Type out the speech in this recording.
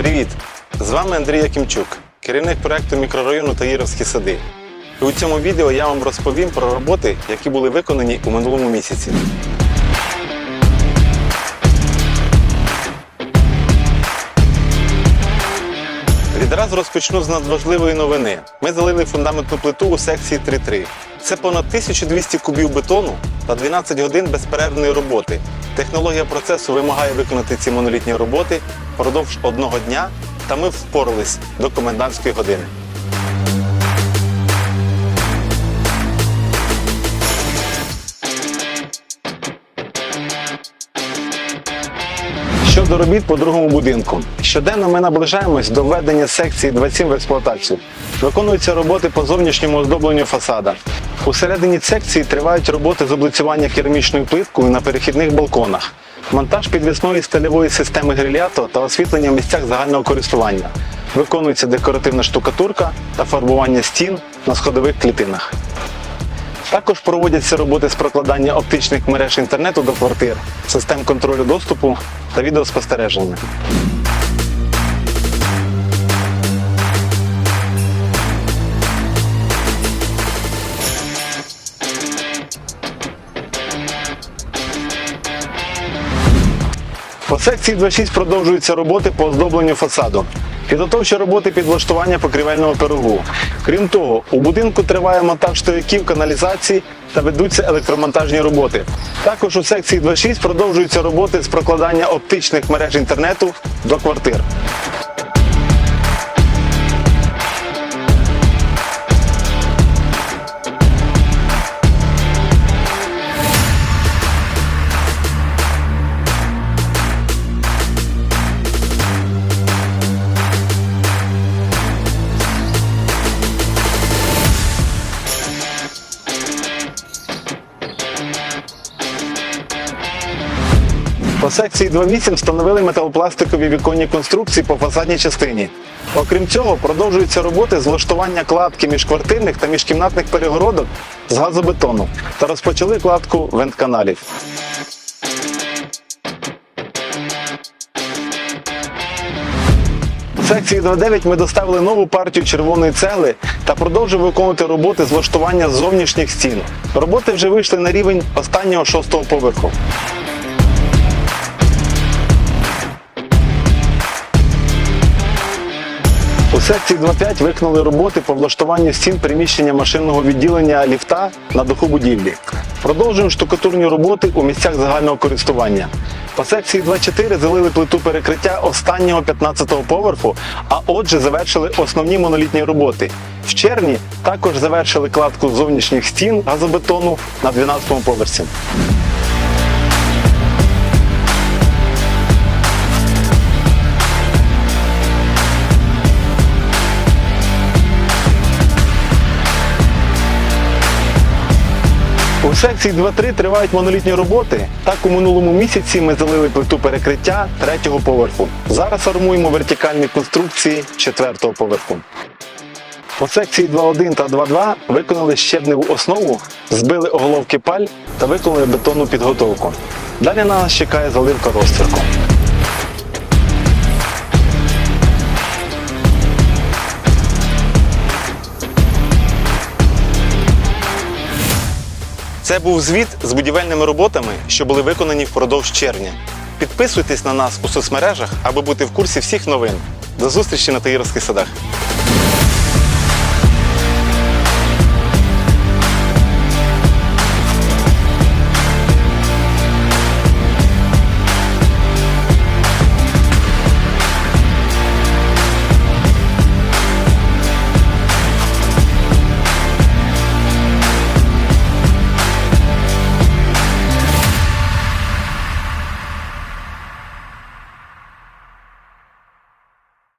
Привіт! З вами Андрій Якимчук, керівник проекту мікрорайону Таїровські сади. І у цьому відео я вам розповім про роботи, які були виконані у минулому місяці. Відразу розпочну з надважливої новини. Ми залили фундаментну плиту у секції 3.3. Це понад 1200 кубів бетону та 12 годин безперервної роботи. Технологія процесу вимагає виконати ці монолітні роботи впродовж одного дня, та ми впорались до комендантської години. Щодо робіт по другому будинку. Щоденно ми наближаємось до введення секції 27 в експлуатацію. Виконуються роботи по зовнішньому оздобленню фасада. Усередині секції тривають роботи з облицювання керамічною плиткою на перехідних балконах, монтаж підвісної стильової системи грилято та освітлення в місцях загального користування. Виконується декоративна штукатурка та фарбування стін на сходових клітинах. Також проводяться роботи з прокладання оптичних мереж інтернету до квартир, систем контролю доступу та відеоспостереження. По секції 26 продовжуються роботи по оздобленню фасаду. Підготовчі роботи підлаштування покрівельного пирогу. Крім того, у будинку триває монтаж стояків каналізації та ведуться електромонтажні роботи. Також у секції 26 продовжуються роботи з прокладання оптичних мереж інтернету до квартир. Секції 2.8 встановили металопластикові віконні конструкції по фасадній частині. Окрім цього, продовжуються роботи з влаштування кладки міжквартирних та міжкімнатних перегородок з газобетону та розпочали кладку вентканалів. Секції 2.9 ми доставили нову партію червоної цегли та продовжуємо виконувати роботи з влаштування зовнішніх стін. Роботи вже вийшли на рівень останнього шостого поверху. У секції 2.5 виконали роботи по влаштуванню стін приміщення машинного відділення ліфта на даху будівлі. Продовжуємо штукатурні роботи у місцях загального користування. По секції 2.4 залили плиту перекриття останнього 15-го поверху, а отже завершили основні монолітні роботи. В червні також завершили кладку зовнішніх стін газобетону на 12-му поверсі. У секції 2-3 тривають монолітні роботи. Так у минулому місяці ми залили плиту перекриття третього поверху. Зараз формуємо вертикальні конструкції четвертого поверху. По секції 2.1 та 2.2 виконали щебневу основу, збили оголовки паль та виконали бетонну підготовку. Далі на нас чекає заливка розтірку. Це був звіт з будівельними роботами, що були виконані впродовж червня. Підписуйтесь на нас у соцмережах, аби бути в курсі всіх новин. До зустрічі на Таїровських садах.